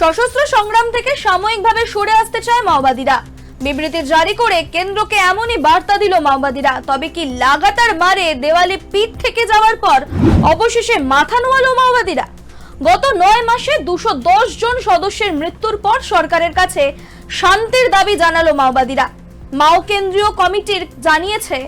সশস্ত্র সংগ্রাম থেকে সাময়িকভাবে সরে আসতে চায় মাওবাদীরা। বিবৃতি জারি করে কেন্দ্রকে এমনই বার্তা দিল মাওবাদীরা। তবে কি লাগাতার মারে দেওয়ালে পিঠ থেকে যাওয়ার পর অবশেষে মাথা নোয়ালো মাওবাদীরা? গত নয় মাসে দুশো দশ জন সদস্যের মৃত্যুর পর সরকারের কাছে শান্তির দাবি জানালো মাওবাদীরা। মাও কেন্দ্রীয় কমিটির জানিয়েছে,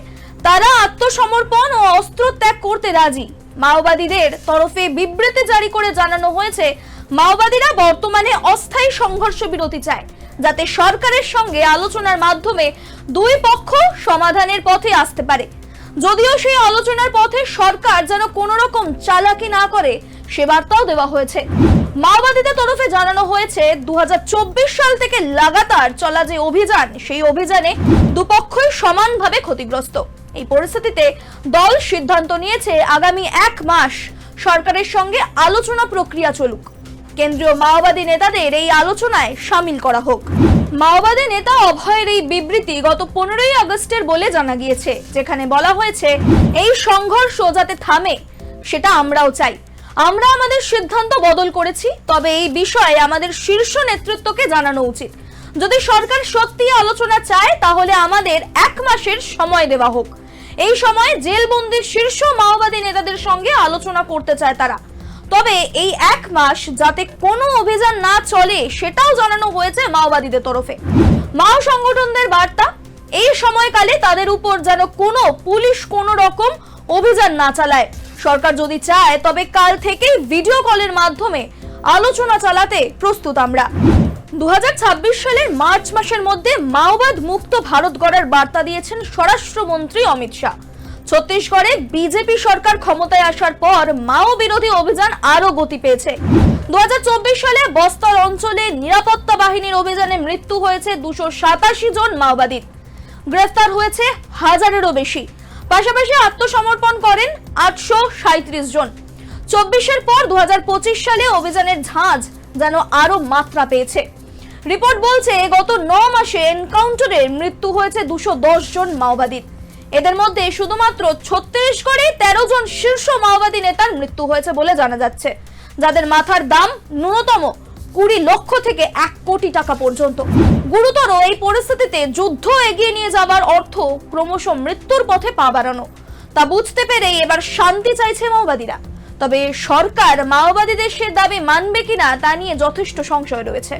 তারা আত্মসমর্পণ ও অস্ত্র ত্যাগ করতে রাজি। মাওবাদীদের তরফে বিবৃতি জারি করে জানানো হয়েছে মাওবাদীরা বর্তমানে অস্থায়ী সংঘর্ষ বিরতি চায়, যাতে সরকারের সঙ্গে আলোচনার মাধ্যমে দুই পক্ষ সমাধানের পথে আসতে পারে। যদিও সেই আলোচনার পথে সরকার যেন কোনো রকম চালাকি না করে, সে বার্তাও দেওয়া হয়েছে। মাওবাদীদের তরফে জানানো হয়েছে দু হাজার চব্বিশ সাল থেকে লাগাতার চলা যে অভিযান, সেই অভিযানে দুপক্ষই সমানভাবে ক্ষতিগ্রস্ত। এই পরিস্থিতিতে দল সিদ্ধান্ত নিয়েছে, আগামী এক মাস সরকারের সঙ্গে আলোচনা প্রক্রিয়া চলুক। কেন্দ্রীয় মাওবাদী নেতাদের এই আলোচনায় সামিল করা হোক। মাওবাদী নেতা অভয়ের এই বিবৃতি গত পনেরোই আগস্টের বলে জানা গিয়েছে, যেখানে বলা হয়েছে, এই সংঘর্ষ যাতে থামে, সেটা আমরাও চাই। আমরা আমাদের সিদ্ধান্ত বদল করেছি, তবে এই বিষয়ে আমাদের শীর্ষ নেতৃত্বকে জানানো উচিত। যদি সরকার সত্যি আলোচনা চায়, তাহলে আমাদের এক মাসের সময় দেওয়া হোক। এই সময় জেলবন্দির শীর্ষ মাওবাদী নেতাদের সঙ্গে আলোচনা করতে চায় তারা। তবে এই এক মাস যাতে কোনো অভিযান না চলে, সেটাও জানানো হয়েছে মাওবাদীদের তরফে। মাও সংগঠনদের বার্তা, এই সময়কালে তাদের উপর যেন কোনো পুলিশ কোনো রকম অভিযান না চালায়। সরকার যদি চায়, তবে কাল থেকেই ভিডিও কলের মাধ্যমে আলোচনা চালাতে প্রস্তুত আমরা। দু হাজার ছাব্বিশ সালের মার্চ মাসের মধ্যে মাওবাদ মুক্ত ভারত গড়ার বার্তা দিয়েছেন স্বরাষ্ট্রমন্ত্রী অমিত শাহ। ছত্তিশগড়ে বিজেপি সরকার ক্ষমতায় আসার পর মাও বিরোধী অভিযান আরও গতি পেয়েছে। দুহাজার চব্বিশ সালে বস্তার অঞ্চলে নিরাপত্তা বাহিনীর অভিযানে মৃত্যু হয়েছে দুশো সাতাশি জন মাওবাদীর। গ্রেফতার হয়েছে হাজারেরও বেশি। পাশাপাশি আত্মসমর্পণ করেন আটশো সাঁত্রিশ জন। চব্বিশের পর দু হাজার পঁচিশ সালে অভিযানের ঝাঁজ যেন আরও মাত্রা পেয়েছে। রিপোর্ট বলছে, গত ন মাসে এনকাউন্টারে মৃত্যু হয়েছে দুশো জন মাওবাদীর। এদের মধ্যে শুধুমাত্র ছত্তিশগড়ে তেরো জন শীর্ষ মাওবাদী নেতার মৃত্যু হয়েছে বলে জানা যাচ্ছে। যাদের মাথার দাম ন্যূনতম কুড়ি লক্ষ থেকে এক কোটি টাকা পর্যন্ত। গুরুতর এই পরিস্থিতিতে যুদ্ধ এগিয়ে নিয়ে যাবার অর্থ ক্রমশ মৃত্যুর পথে পা বাড়ানো। তা বুঝতে পেরে এবার শান্তি চাইছে মাওবাদীরা। তবে সরকার মাওবাদী দেশের দাবি মানবে কিনা তা নিয়ে যথেষ্ট সংশয় রয়েছে।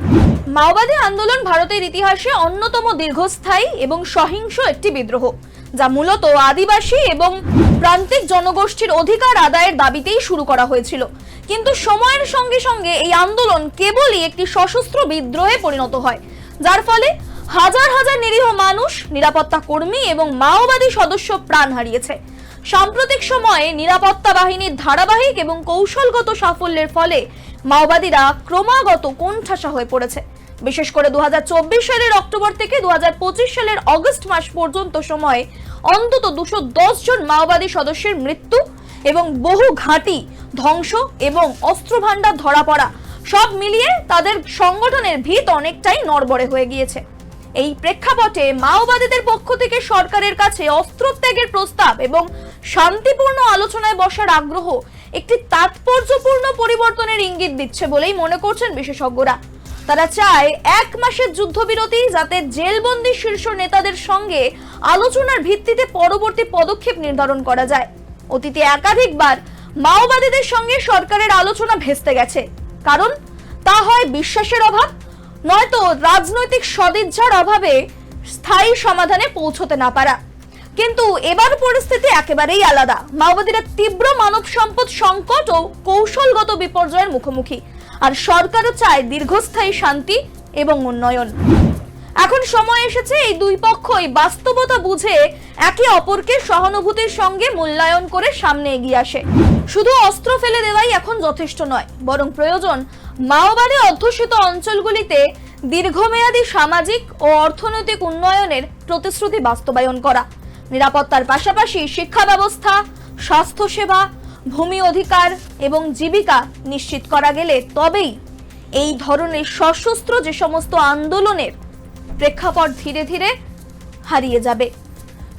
মাওবাদী আন্দোলন ভারতের ইতিহাসে অন্যতম দীর্ঘস্থায়ী এবং সহিংস একটি বিদ্রোহ। যা মূলত আদিবাসী এবং প্রান্তিক জনগোষ্ঠীর অধিকার আদায়ের দাবিতেই শুরু করা হয়েছিল। কিন্তু সময়ের সঙ্গে সঙ্গে এই আন্দোলন কেবলই একটি সশস্ত্র বিদ্রোহে পরিণত হয়, যার ফলে হাজার হাজার নিরীহ মানুষ, নিরাপত্তা কর্মী এবং মাওবাদী সদস্য প্রাণ হারিয়েছে। সাম্প্রতিক সময়ে নিরাপত্তা বাহিনীর ধারাবাহিক এবং কৌশলগত সাফল্যের ফলে মাওবাদীরা ক্রমাগত কোণঠাসা হয়ে পড়েছে। বিশেষ করে দু হাজার চব্বিশ সালের অক্টোবর থেকে দু হাজার পঁচিশ সালের অগস্ট মাস পর্যন্ত সময়ে অন্তত দুশো জন মাওবাদী সদস্যের মৃত্যু এবং বহু ঘাঁটি, ধ্বংস এবং অস্ত্রভাণ্ডার ধরা পড়া সব মিলিয়ে তাদের সংগঠনের ভিত অনেকটাই নড়বড়ে হয়ে গিয়েছে। এই প্রেক্ষাপটে মাওবাদীদের পক্ষ থেকে সরকারের কাছে অস্ত্রত্যাগের প্রস্তাব এবং শান্তিপূর্ণ আলোচনায় বসার আগ্রহ একটি তাৎপর্যপূর্ণ পরিবর্তনের ইঙ্গিত দিচ্ছে বলেই মনে করছেন বিশেষজ্ঞরা। তারা চায় এক মাসের যুদ্ধবিরতি যাতে জেলবন্দি শীর্ষ নেতাদের সঙ্গে আলোচনার ভিত্তিতে পরবর্তী পদক্ষেপ নির্ধারণ করা যায়। অতীতে একাধিকবার মাওবাদীদের সঙ্গে সরকারের আলোচনা ভেস্তে গেছে। কারণ তা হয় বিশ্বাসের অভাব, নয়তো রাজনৈতিক সদিচ্ছার অভাবে স্থায়ী সমাধানে পৌঁছতে না পারা। কিন্তু এবার পরিস্থিতি একেবারেই আলাদা। মাওবাদীরা তীব্র মানব সম্পদ সংকট ও কৌশলগত বিপর্যয়ের মুখোমুখি। আর সরকারও চায় দীর্ঘস্থায়ী শান্তি এবং উন্নয়ন। এখন সময় এসেছে এই দুই পক্ষই বাস্তবতা বুঝে একে অপরকে সহানুভূতির সঙ্গে মূল্যায়ন করে সামনে এগিয়ে আসে। শুধু অস্ত্র ফেলে দেওয়াই এখন যথেষ্ট নয়, বরং প্রয়োজন মাওবাদী অধ্যুষিত অঞ্চলগুলিতে দীর্ঘমেয়াদী সামাজিক ও অর্থনৈতিক উন্নয়নের প্রতিশ্রুতি বাস্তবায়ন করা। নিরাপত্তার পাশাপাশি শিক্ষা ব্যবস্থা, স্বাস্থ্যসেবা ভূমি অধিকার এবং জীবিকা নিশ্চিত করা গেলে তবেই এই ধরনের সশস্ত্র যে সমস্ত আন্দোলনের প্রেক্ষাপট ধীরে ধীরে হারিয়ে যাবে।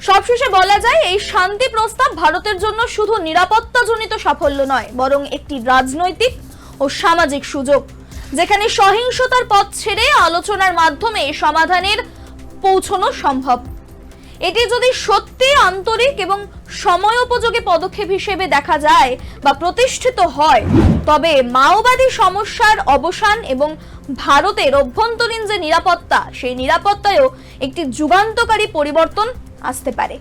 সবশেষে বলা যায়, এই শান্তি প্রস্তাব ভারতের জন্য শুধু নিরাপত্তাজনিত সাফল্য নয়, বরং একটি রাজনৈতিক ও সামাজিক সুযোগ, যেখানে সহিংসতার পথ ছেড়ে আলোচনার মাধ্যমে সমাধানের পৌঁছানো সম্ভব। এটি যদি সত্যি আন্তরিক এবং সময় উপযোগী পদক্ষেপ হিসেবে দেখা যায় বা প্রতিষ্ঠিত হয়, তবে মাওবাদী সমস্যার অবসান এবং ভারতের অভ্যন্তরীণ যে নিরাপত্তা, সেই নিরাপত্তায়ও একটি যুগান্তকারী পরিবর্তন আসতে পারে।